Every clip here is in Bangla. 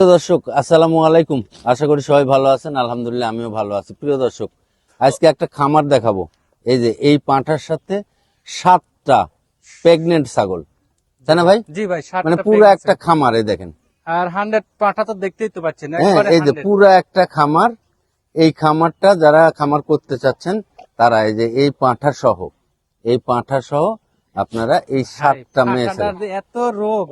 প্রিয় দর্শক আসসালামু আলাইকুম। আশা করি সবাই ভালো আছেন। আলহামদুলিল্লাহ আমিও ভালো আছি। প্রিয় দর্শক আজকে একটা খামার দেখাবো। এই যে এই পাঁঠার সাথে সাতটা প্রেগনেন্ট ছাগল। তাই না ভাই? জি ভাই মানে পুরো একটা খামার এই দেখেন। আর হান্ড্রেড পাঠা তো দেখতেই তো পাচ্ছেন হ্যাঁ এই যে পুরো একটা খামার। এই খামারটা যারা খামার করতে চাচ্ছেন তারা এই যে এই পাঁঠা সহ এই পাঁঠা সহ আপনারা এই সাতটা মেয়ে ছাগল। এত রোগ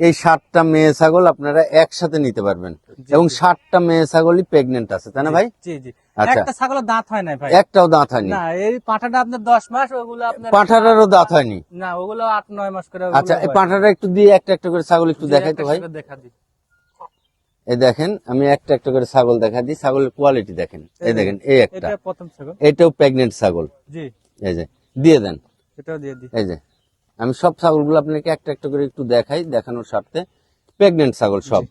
এই সাতটা মেয়ে ছাগল আপনারা একসাথে নিতে পারবেন। এবং সাতটা মেয়ে ছাগলই প্রেগনেন্ট আছে তাই না ভাই? জি জি। আচ্ছা। একটা ছাগলের দাঁত হয় না ভাই। একটাও দাঁত হয়নি। না এই পাঠাটা আপনার দশ মাস ওগুলো আপনার পাঁঠাটারও দাঁত হয়নি। না ওগুলো আট নয় মাস করে আচ্ছা এই পাঁঠাটা একটু দিয়ে একটা একটা করে ছাগল একটু দেখাই তো ভাই। দেখা দিই। এই দেখেন আমি একটা একটা করে ছাগল দেখা দিই। ছাগলের কোয়ালিটি দেখেন। এই দেখেন এই একটা। প্রথম ছাগল। এটাও প্রেগনেন্ট ছাগল। জি। এই যে দিয়ে দেন। এটাও দিয়ে দিই। এই যে আমি সব ছাগলগুলো আপনাকে একটা একটা করে একটু দেখাই দেখানোর স্বার্থে। প্রেগনেন্ট ছাগল সব।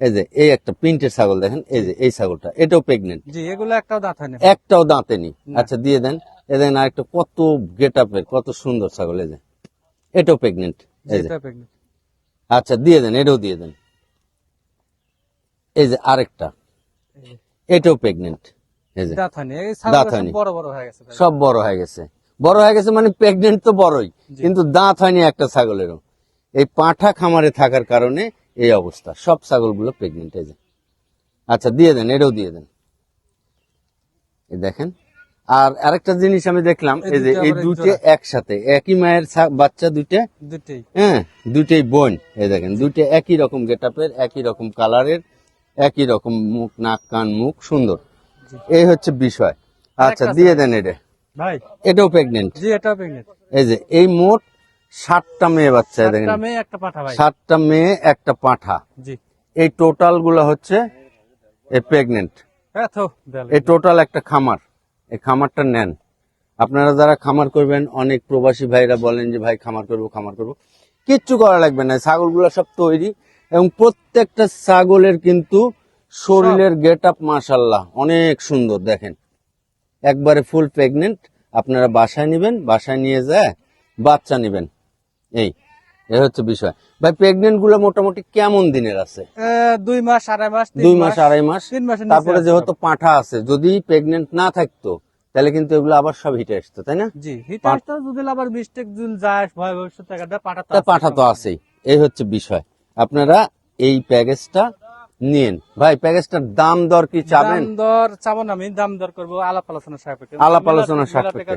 এই যে এই একটা প্রিন্টের ছাগল দেখেন এই যে এই ছাগলটা এটাও প্রেগনেন্ট জি এগুলো একটাও দাঁত একটাও দাঁতে নেই। আচ্ছা দিয়ে দেন। এ দেখেন আরেকটা কত গেট আপের কত সুন্দর ছাগল এই যে। এটাও প্রেগনেন্ট এই যে। আচ্ছা দিয়ে দেন এটাও দিয়ে দেন। এই যে আরেকটা। এটাও প্রেগনেন্ট এই যে। দাঁত হয়নি। সব বড় হয়ে গেছে। বড় হয়ে গেছে মানে প্রেগনেন্ট তো বড়ই কিন্তু দাঁত হয়নি একটা ছাগলেরও। এই পাঁঠা খামারে থাকার কারণে এই অবস্থা সব ছাগলগুলো প্রেগনেন্ট এই যায়। আচ্ছা দিয়ে দেন এটাও দিয়ে দেন। দেখেন আর আরেকটা জিনিস আমি দেখলাম এই যে এই দুইটা একসাথে একই মায়ের বাচ্চা দুইটা? হ্যাঁ দুইটাই বোন এই দেখেন দুইটা একই রকম গেটআপের একই রকম কালারের একই রকম মুখ নাক কান মুখ সুন্দর। এই হচ্ছে বিষয়। আচ্ছা দিয়ে দেন এটা। ভাই? এটাও প্রেগনেন্ট জি এটাও প্রেগনেন্ট এই যে এই মোট সাতটা মেয়ে বাচ্চা দেখেন। একটা পাঠা ভাই। সাতটা মেয়ে একটা পাঁঠা। জি। এই টোটালগুলো হচ্ছে এই প্রেগনেন্ট এই টোটাল একটা খামার। এই খামারটা নেন। আপনারা যারা খামার করবেন অনেক প্রবাসী ভাইরা বলেন যে ভাই খামার করব খামার করব। কিচ্ছু করা লাগবে না। ছাগলগুলো সব তৈরি এবং প্রত্যেকটা ছাগলের কিন্তু শরীরের গেট আপ মাসাল্লাহ অনেক সুন্দর দেখেন। একবারে ফুল প্রেগনেন্ট আপনারা বাসায় নেবেন বাসায় নিয়ে যায় বাচ্চা নেবেন। এই এই হচ্ছে বিষয়। ভাই প্রেগনেন্টগুলো মোটামুটি কেমন দিনের আছে? দুই মাস আড়াই মাস দুই মাস আড়াই মাস। তিন নিচে তারপরে যেহেতু। পাঁঠা আছে যদি প্রেগনেন্ট না থাকতো তাহলে কিন্তু এগুলো আবার সব হিটে আসতো তাই না? জি হিটার তো যদি আবার মিস্টেক জুল যায় ভয় ভবিষ্যৎ টাকাটা পাঠা তো আছে পাঠা তো সব। আছেই। এই হচ্ছে বিষয়। আপনারা এই প্যাকেজটা নিন। ভাই প্যাকেজটার দাম দর কি চাবেন? দর চাবো না আমি দাম দর করব। আলাপ আলোচনা সাপেক্ষে। আলাপ আলোচনা সাপেক্ষে।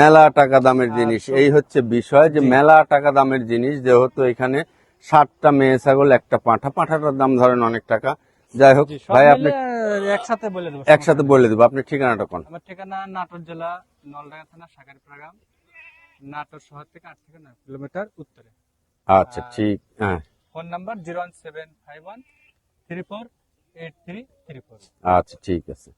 মেলা টাকা দামের জিনিস। এই হচ্ছে বিষয় যে মেলা টাকা দামের জিনিস যেহেতু এখানে ষাটটা মেয়ে ছাগল একটা পাঁঠা। পাঁঠাটার দাম ধরেন অনেক টাকা। যাই হোক ভাই আপনি একসাথে বলে দেবো একসাথে বলে দেবো। আপনি ঠিকানাটা কোন? আমার ঠিকানা নাটোর জেলা নলডাঙ্গা থানা সাগারপাড়া গ্রাম নাটোর শহর থেকে আট থেকে নয় কিলোমিটার উত্তরে। আচ্ছা ঠিক হ্যাঁ। Phone number zero one seven five one three four eight three three four আচ্ছা ঠিক আছে।